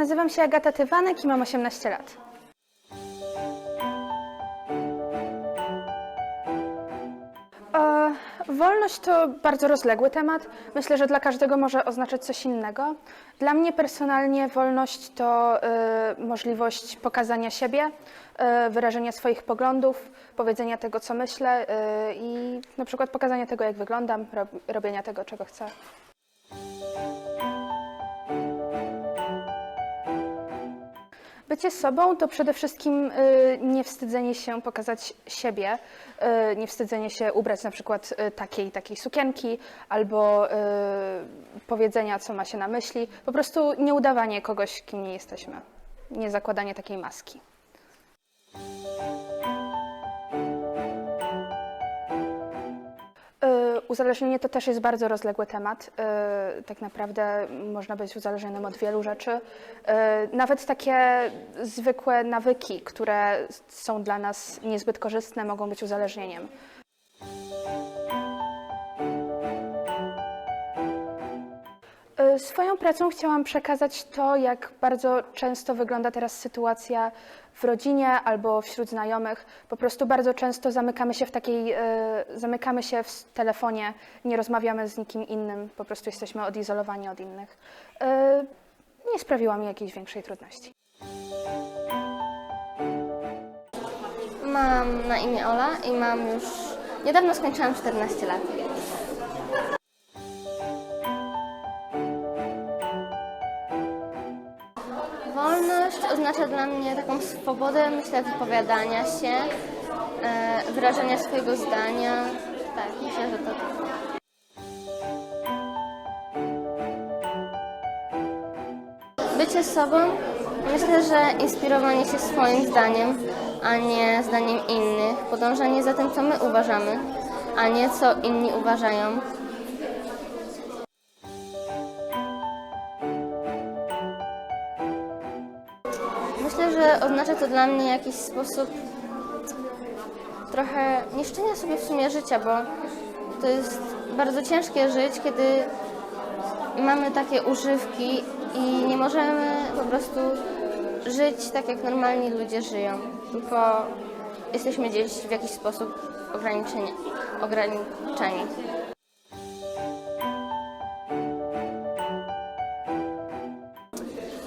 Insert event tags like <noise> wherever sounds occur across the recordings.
Nazywam się Agata Tywanek i mam 18 lat. E, Wolność to bardzo rozległy temat. Myślę, że dla każdego może oznaczać coś innego. Dla mnie personalnie wolność to e, możliwość pokazania siebie, e, wyrażenia swoich poglądów, powiedzenia tego, co myślę e, i na przykład pokazania tego, jak wyglądam, rob, robienia tego, czego chcę. Bycie sobą to przede wszystkim y, nie wstydzenie się pokazać siebie, y, nie wstydzenie się ubrać na przykład y, takiej takiej sukienki albo powiedzenia, co ma się na myśli. Po prostu nie udawanie kogoś, kim nie jesteśmy, nie zakładanie takiej maski. Uzależnienie to też jest bardzo rozległy temat. Y, Tak naprawdę można być uzależnionym od wielu rzeczy. Y, Nawet takie zwykłe nawyki, które są dla nas niezbyt korzystne, mogą być uzależnieniem. Swoją pracą chciałam przekazać to, jak bardzo często wygląda teraz sytuacja w rodzinie albo wśród znajomych. Po prostu bardzo często zamykamy się w takiej, y, zamykamy się w telefonie, nie rozmawiamy z nikim innym, po prostu jesteśmy odizolowani od innych. Y, Nie sprawiła mi jakiejś większej trudności. Mam na imię Ola i mam już. Niedawno skończyłam 14 lat. Oznacza dla mnie taką swobodę, myślę, wypowiadania się, e, wyrażania swojego zdania. Tak, myślę, że to. Bycie sobą, myślę, że inspirowanie się swoim zdaniem, a nie zdaniem innych, podążanie za tym, co my uważamy, a nie co inni uważają. Myślę, że oznacza to dla mnie jakiś sposób trochę niszczenia sobie w sumie życia, bo to jest bardzo ciężkie żyć, kiedy mamy takie używki i nie możemy po prostu żyć tak, jak normalni ludzie żyją, tylko jesteśmy gdzieś w jakiś sposób ograniczeni. ograniczeni.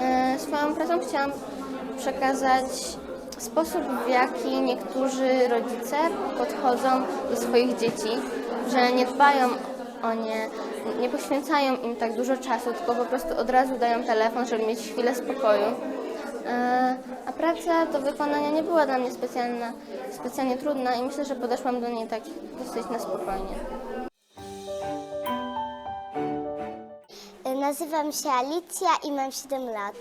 E, Swoją pracą chciałam przekazać sposób, w jaki niektórzy rodzice podchodzą do swoich dzieci, że nie dbają o nie, nie poświęcają im tak dużo czasu, tylko po prostu od razu dają telefon, żeby mieć chwilę spokoju. E, A praca do wykonania nie była dla mnie specjalna, specjalnie trudna i myślę, że podeszłam do niej tak dosyć na spokojnie. Nazywam się Alicja i mam 7 lat.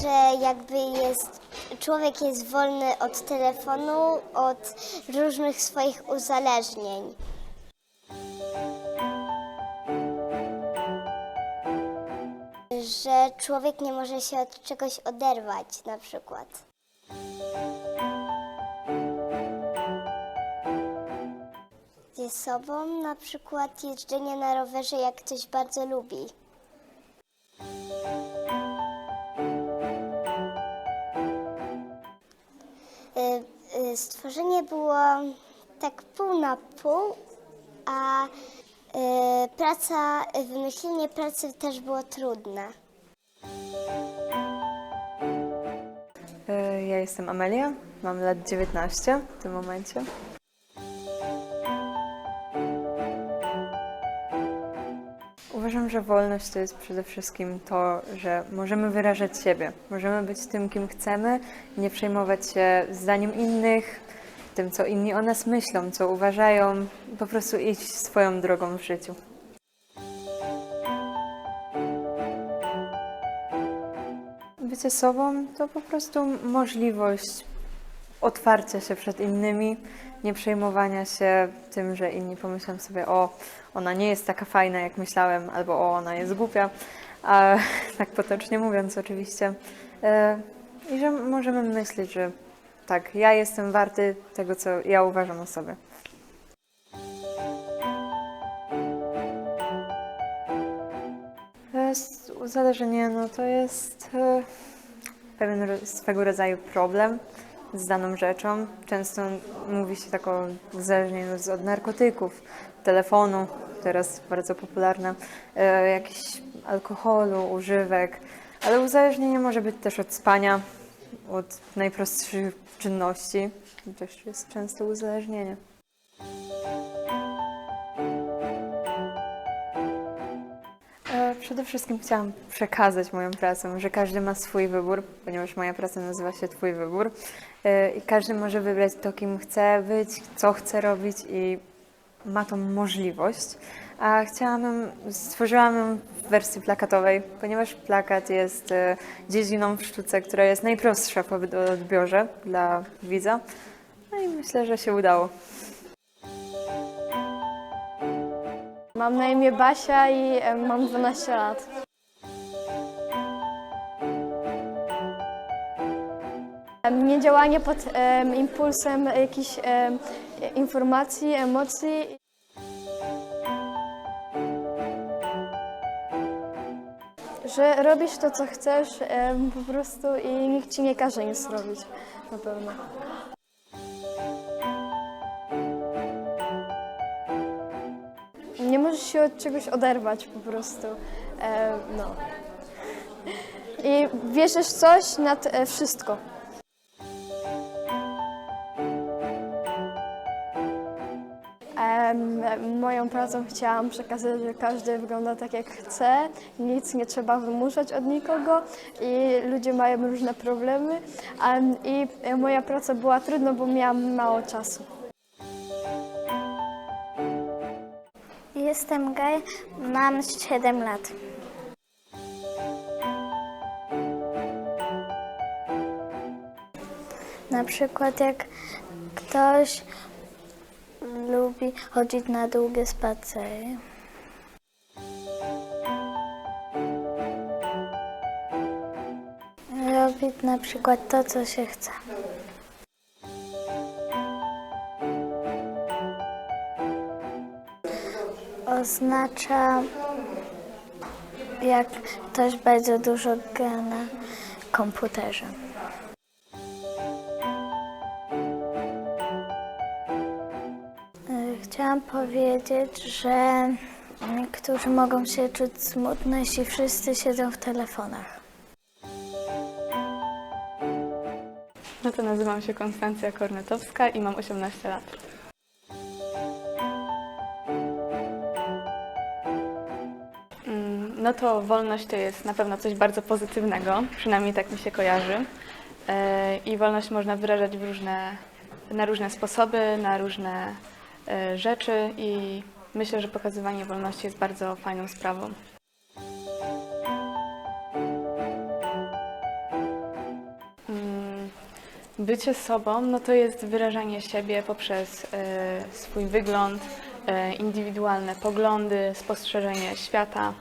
Że jakby jest, człowiek jest wolny od telefonu, od różnych swoich uzależnień. Że człowiek nie może się od czegoś oderwać na przykład. ze sobą, na przykład jeżdżenie na rowerze, jak ktoś bardzo lubi. Stworzenie było tak pół na pół, a y, praca, wymyślenie pracy też było trudne. E, Ja jestem Amelia, mam lat 19 w tym momencie. Uważam, że wolność to jest przede wszystkim to, że możemy wyrażać siebie, możemy być tym, kim chcemy, nie przejmować się zdaniem innych, tym, co inni o nas myślą, co uważają, po prostu iść swoją drogą w życiu. Bycie sobą to po prostu możliwość otwarcia się przed innymi, nie przejmowania się tym, że inni pomyślą sobie, o, ona nie jest taka fajna, jak myślałem, albo o, ona jest głupia, a, <laughs> tak potocznie mówiąc oczywiście. E, I że możemy myśleć, że tak, ja jestem warty tego, co ja uważam o sobie. E, Uzależnienie no to jest e, pewien swego rodzaju problem z daną rzeczą. Często mówi się tak o uzależnieniu od narkotyków, telefonu, teraz bardzo popularne, e, jakiś alkoholu, używek, ale uzależnienie może być też od spania, od najprostszych czynności. Też jest często uzależnienie. E, Przede wszystkim chciałam przekazać moją pracę, że każdy ma swój wybór, ponieważ moja praca nazywa się Twój wybór E, i każdy może wybrać to, kim chce być, co chce robić i ma tą możliwość. A chciałam, stworzyłam ją w wersji plakatowej, ponieważ plakat jest e, dziedziną w sztuce, która jest najprostsza w od- odbiorze dla widza. No i myślę, że się udało. Mam na imię Basia i e, mam 12 lat. Em, Niedziałanie pod em, impulsem jakichś em, informacji, emocji. Że robisz to, co chcesz po prostu i nikt ci nie każe nic robić, na pewno. Nie możesz się od czegoś oderwać po prostu. No. I wierzysz coś nad e, wszystko. Moją pracą chciałam przekazać, że każdy wygląda tak jak chce, nic nie trzeba wymuszać od nikogo i ludzie mają różne problemy. Em, I e, moja praca była trudna, bo miałam mało czasu. Jestem Gaj, mam 7 lat. Na przykład jak ktoś lubi chodzić na długie spacery. Robić na przykład to, co się chce. Oznacza, jak ktoś bardzo dużo gra na komputerze. Chciałam powiedzieć, że niektórzy mogą się czuć smutno, jeśli wszyscy siedzą w telefonach. No to nazywam się Konstancja Kornetowska i mam 18 lat. Mm, No to wolność to jest na pewno coś bardzo pozytywnego, przynajmniej tak mi się kojarzy. E, I wolność można wyrażać różne, na różne sposoby, na różne rzeczy i myślę, że pokazywanie wolności jest bardzo fajną sprawą. Mm, Bycie sobą no to jest wyrażanie siebie poprzez e, swój wygląd, e, indywidualne poglądy, spostrzeżenie świata.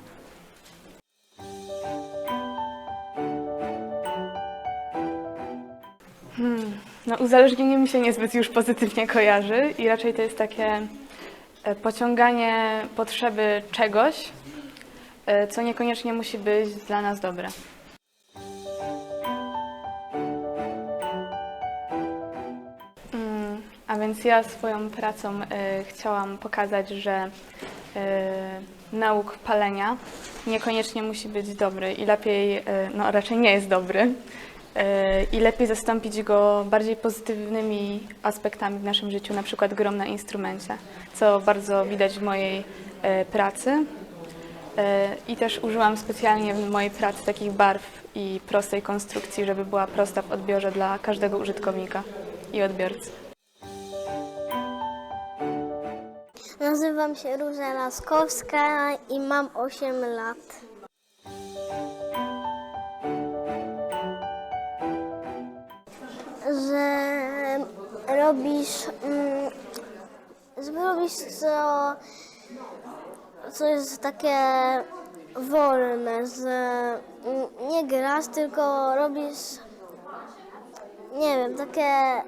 Hmm, no uzależnienie mi się niezbyt już pozytywnie kojarzy i raczej to jest takie e, pociąganie potrzeby czegoś, e, co niekoniecznie musi być dla nas dobre. Mm, A więc ja swoją pracą e, chciałam pokazać, że nauk palenia niekoniecznie musi być dobry i lepiej, no raczej nie jest dobry. E, I lepiej zastąpić go bardziej pozytywnymi aspektami w naszym życiu, na przykład grom na instrumencie, co bardzo widać w mojej e, pracy. E, I też użyłam specjalnie w mojej pracy takich barw i prostej konstrukcji, żeby była prosta w odbiorze dla każdego użytkownika i odbiorcy. Nazywam się Róża Laskowska i mam 8 lat. Robisz, mm, że robisz co, co jest takie wolne, że mm, nie grasz, tylko robisz, nie wiem, takie,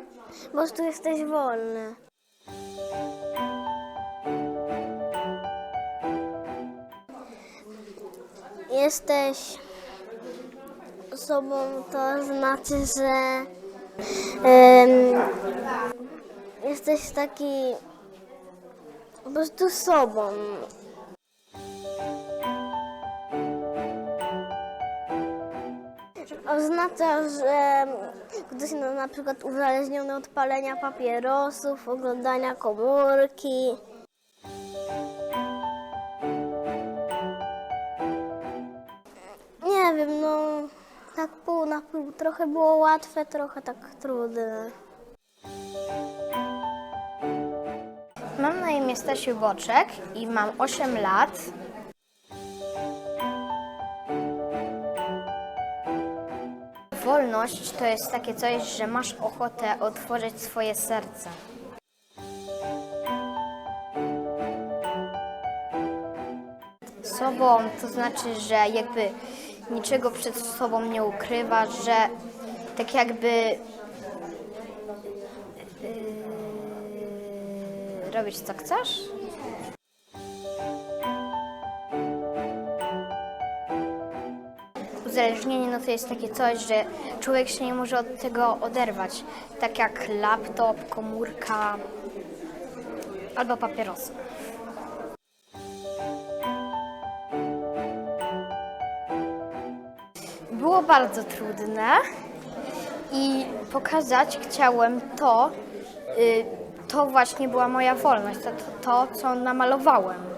po prostu jesteś wolny. jesteś sobą, to znaczy, że jesteś taki po prostu sobą. Oznacza, że ktoś no, na przykład uzależniony od palenia papierosów, oglądania komórki. Nie wiem, no tak pół na pół. Trochę było łatwe, trochę tak trudne. Mam na imię Stasiu Boczek i mam 8 lat. Wolność to jest takie coś, że masz ochotę otworzyć swoje serce. Sobą to znaczy, że jakby niczego przed sobą nie ukrywasz, że tak jakby robić co chcesz. Uzależnienie no to jest takie coś, że człowiek się nie może od tego oderwać. Tak jak laptop, komórka albo papierosy. Było bardzo trudne i pokazać chciałem to, y, to właśnie była moja wolność, to, to, to co namalowałem.